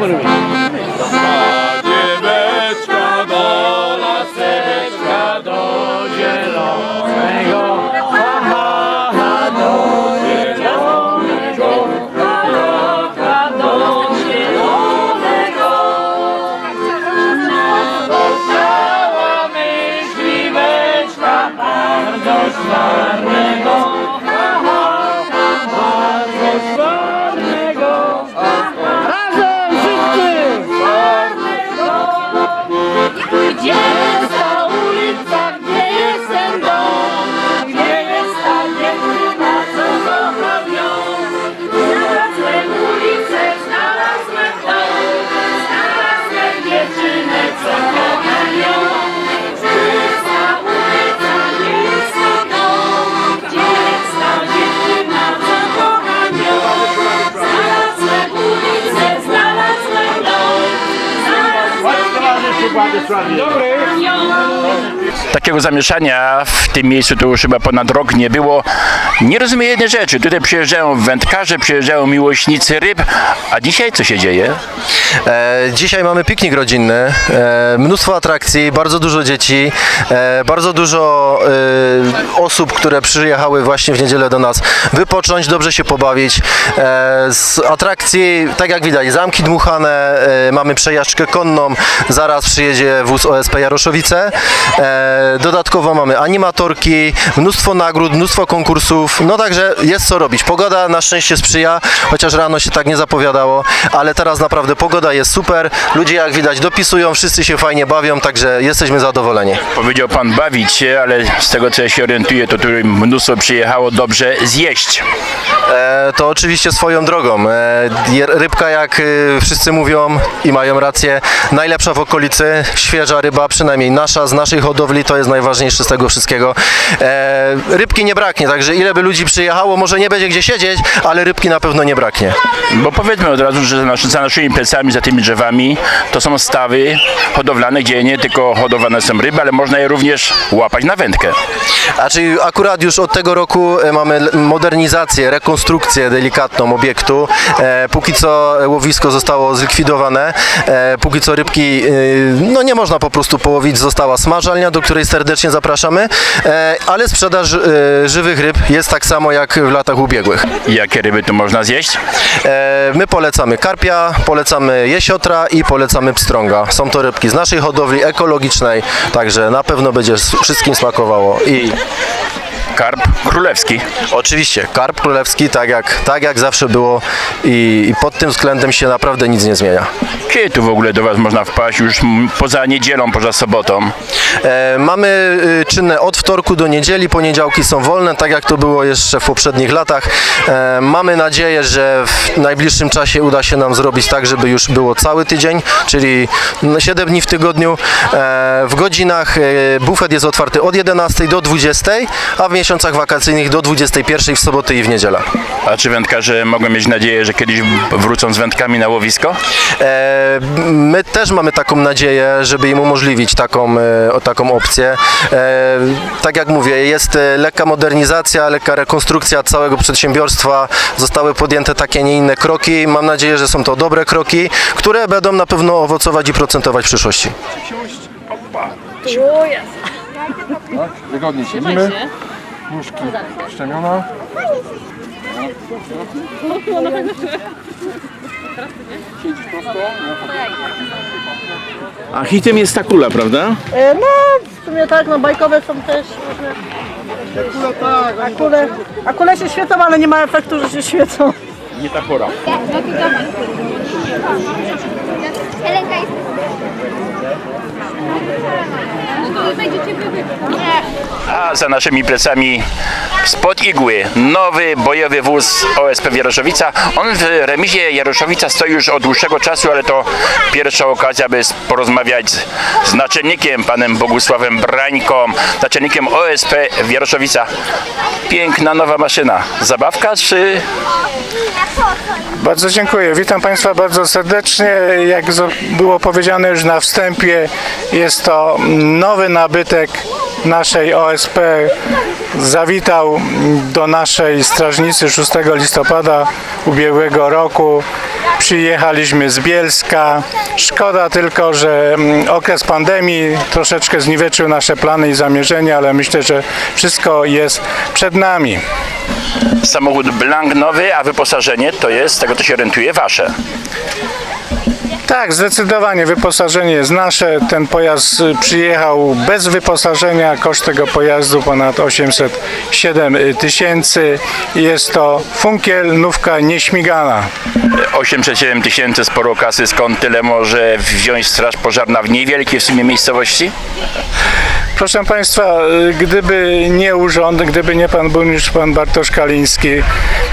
Dzieweczka do laseczka do zielonego. Ha, ha, do zielonego. Ha, ha, do zielonego. Dostała myśliweczka bardzo czarnego. Takiego zamieszania w tym miejscu to już chyba ponad rok nie było. Nie rozumiem jednej rzeczy. Tutaj przyjeżdżają wędkarze, przyjeżdżają miłośnicy ryb, a dzisiaj co się dzieje? E, dzisiaj mamy piknik rodzinny, e, mnóstwo atrakcji, bardzo dużo dzieci, e, bardzo dużo e, osób, które przyjechały właśnie w niedzielę do nas wypocząć, dobrze się pobawić. E, z atrakcji, tak jak widać, zamki dmuchane, e, mamy przejażdżkę konną, zaraz przyjedzie wóz OSP Jaroszowice. E, dodatkowo mamy animatorki, mnóstwo nagród, mnóstwo konkursów, no także jest co robić. Pogoda na szczęście sprzyja, chociaż rano się tak nie zapowiadało, ale teraz naprawdę pogoda jest super, ludzie jak widać dopisują, wszyscy się fajnie bawią, także jesteśmy zadowoleni. Powiedział pan bawić się, ale z tego co ja się orientuję, to tu mnóstwo przyjechało dobrze zjeść. E, to oczywiście swoją drogą. E, rybka, jak e, wszyscy mówią i mają rację, najlepsza w okolicy, świeża ryba, przynajmniej nasza, z naszej hodowli, to jest najważniejsze z tego wszystkiego. E, rybki nie braknie, także ile by ludzi przyjechało, może nie będzie gdzie siedzieć, ale rybki na pewno nie braknie. Bo powiedzmy od razu, że za, nasz, za naszymi plecami, za tymi drzewami, to są stawy hodowlane, gdzie nie tylko hodowane są ryby, ale można je również łapać na wędkę. A czyli akurat już od tego roku e, mamy modernizację, rekonstrukcję delikatną obiektu. E, póki co łowisko zostało zlikwidowane, e, póki co rybki e, no nie można po prostu połowić, została smażalnia, do której serdecznie zapraszamy, e, ale sprzedaż e, żywych ryb jest tak samo jak w latach ubiegłych. Jakie ryby tu można zjeść? E, my polecamy karpia, polecamy jesiotra i polecamy pstrąga. Są to rybki z naszej hodowli ekologicznej, także na pewno będzie wszystkim smakowało i Karp królewski. Oczywiście, karp królewski, tak jak, tak jak zawsze było i, i pod tym względem się naprawdę nic nie zmienia. Kiedy tu w ogóle do Was można wpaść już m, poza niedzielą, poza sobotą? E, mamy y, czynne od wtorku do niedzieli, poniedziałki są wolne, tak jak to było jeszcze w poprzednich latach. E, mamy nadzieję, że w najbliższym czasie uda się nam zrobić tak, żeby już było cały tydzień, czyli 7 dni w tygodniu. E, w godzinach e, bufet jest otwarty od 11 do 20, a w miesiącach wakacyjnych do 21 w soboty i w niedzielę. A czy wędkarze mogą mieć nadzieję, że kiedyś wrócą z wędkami na łowisko? E, My też mamy taką nadzieję, żeby im umożliwić taką, e, o taką opcję. E, Tak jak mówię, jest e, lekka modernizacja, lekka rekonstrukcja całego przedsiębiorstwa. Zostały podjęte takie, nie inne kroki. Mam nadzieję, że są to dobre kroki, które będą na pewno owocować i procentować w przyszłości. Wygodnie siedzimy. Nóżki szczemiona. A hitem jest ta kula, prawda? E, No, w sumie tak, no bajkowe są też różne. A kule, a kule się świecą, ale nie ma efektu, że się świecą. Nie ta pora. Helenka jest... A za naszymi plecami spod igły nowy bojowy wóz OSP Jaroszowica. On w remizie Jaroszowica stoi już od dłuższego czasu, ale to pierwsza okazja, by porozmawiać z, naczelnikiem, panem Bogusławem Brańką, naczelnikiem OSP Jaroszowica. Piękna nowa maszyna. Zabawka czy Bardzo dziękuję. Witam Państwa bardzo serdecznie. Jak było powiedziane już na wstępie, jest to nowy nabytek naszej OSP. Zawitał do naszej strażnicy 6 listopada ubiegłego roku. Przyjechaliśmy z Bielska. Szkoda tylko, że mm, okres pandemii troszeczkę zniweczył nasze plany i zamierzenia, ale myślę, że wszystko jest przed nami. Samochód blank nowy, a wyposażenie to jest, z tego to się orientuje, wasze. Tak, zdecydowanie wyposażenie jest nasze. Ten pojazd y, przyjechał bez wyposażenia. Koszt tego pojazdu ponad 807 tysięcy. Jest to funkiel, nówka nieśmigana. 807 tysięcy, sporo kasy, skąd tyle może wziąć straż pożarna w niewielkiej w sumie miejscowości? Proszę Państwa, y, gdyby nie urząd, gdyby nie Pan Burmistrz, Pan Bartosz Kaliński,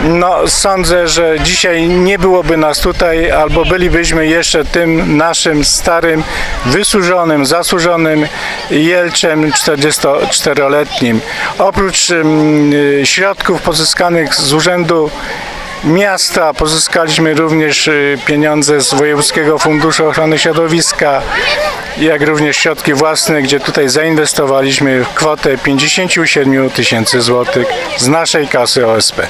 no sądzę, że dzisiaj nie byłoby nas tutaj, albo bylibyśmy jeszcze tym naszym starym, wysłużonym, zasłużonym Jelczem 44-letnim. Oprócz y, środków pozyskanych z Urzędu Miasta pozyskaliśmy również y, pieniądze z Wojewódzkiego Funduszu Ochrony Środowiska, jak również środki własne, gdzie tutaj zainwestowaliśmy kwotę 57 tysięcy złotych z naszej kasy OSP.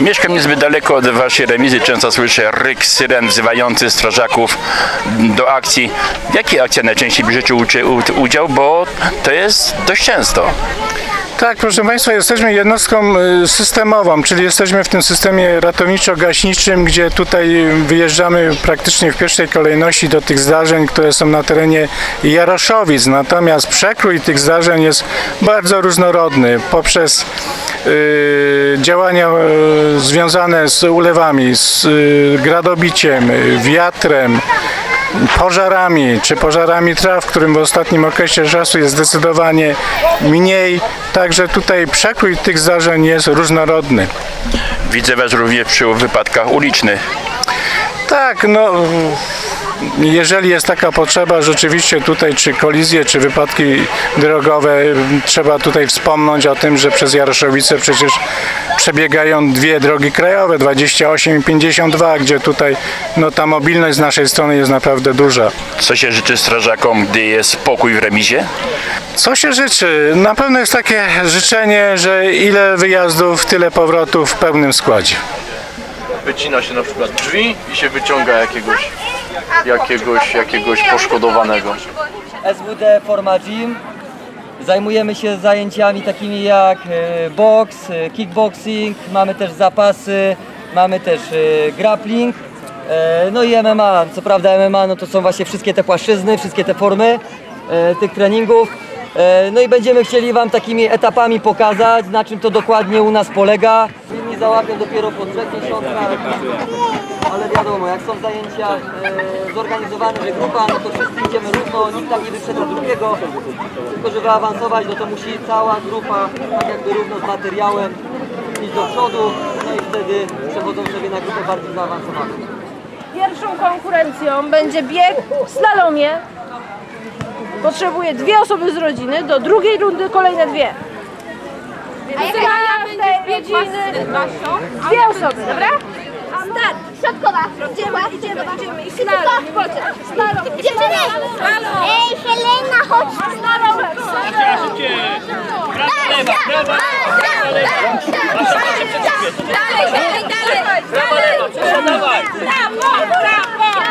Mieszkam niezbyt daleko od waszej remizy, często słyszę ryk syren wzywający strażaków do akcji. W jakiej akcji najczęściej bierzecie udział, bo to jest dość często. Tak, proszę Państwa, jesteśmy jednostką y, systemową, czyli jesteśmy w tym systemie ratowniczo-gaśniczym, gdzie tutaj wyjeżdżamy praktycznie w pierwszej kolejności do tych zdarzeń, które są na terenie Jaroszowic. Natomiast przekrój tych zdarzeń jest bardzo różnorodny poprzez y, działania y, związane z ulewami, z y, gradobiciem, wiatrem, pożarami, czy pożarami traw, w którym w ostatnim okresie czasu jest zdecydowanie mniej. Także tutaj przekrój tych zdarzeń jest różnorodny. Widzę was również przy wypadkach ulicznych. Tak, no jeżeli jest taka potrzeba, rzeczywiście tutaj czy kolizje, czy wypadki drogowe, trzeba tutaj wspomnieć o tym, że przez Jaroszowice przecież przebiegają dwie drogi krajowe, 28 i 52, gdzie tutaj no, ta mobilność z naszej strony jest naprawdę duża. Co się życzy strażakom, gdy jest spokój w remizie? Co się życzy? Na pewno jest takie życzenie, że ile wyjazdów, tyle powrotów w pełnym składzie. wycina się na przykład drzwi i się wyciąga jakiegoś, jakiegoś, jakiegoś poszkodowanego. SWD Forma Gym. Zajmujemy się zajęciami takimi jak e, boks, e, kickboxing, mamy też zapasy, mamy też e, grappling, no i MMA. Co prawda MMA no to są właśnie wszystkie te płaszczyzny, wszystkie te formy tych treningów. No i będziemy chcieli Wam takimi etapami pokazać, na czym to dokładnie u nas polega. Załapią dopiero po trzech miesiącach, ale wiadomo, jak są zajęcia e, zorganizowane, że grupa, no to wszyscy idziemy równo, nikt tam nie wyprzedza drugiego, tylko żeby awansować, no to musi cała grupa, tak jakby równo z materiałem, iść do przodu, no i wtedy przechodzą sobie na grupę bardziej zaawansowaną. Pierwszą konkurencją będzie bieg w slalomie. Potrzebuję dwie osoby z rodziny, do drugiej rundy kolejne dwie. A jaka ja tej rodziny dwie osoby, dobra? Start! Środkowa! Idziemy, idziemy, idziemy. I. Slalom. Dziewczyny! Ej, Helena, chodź! Slalom! Dalej, dalej, dalej! Brawo, brawo!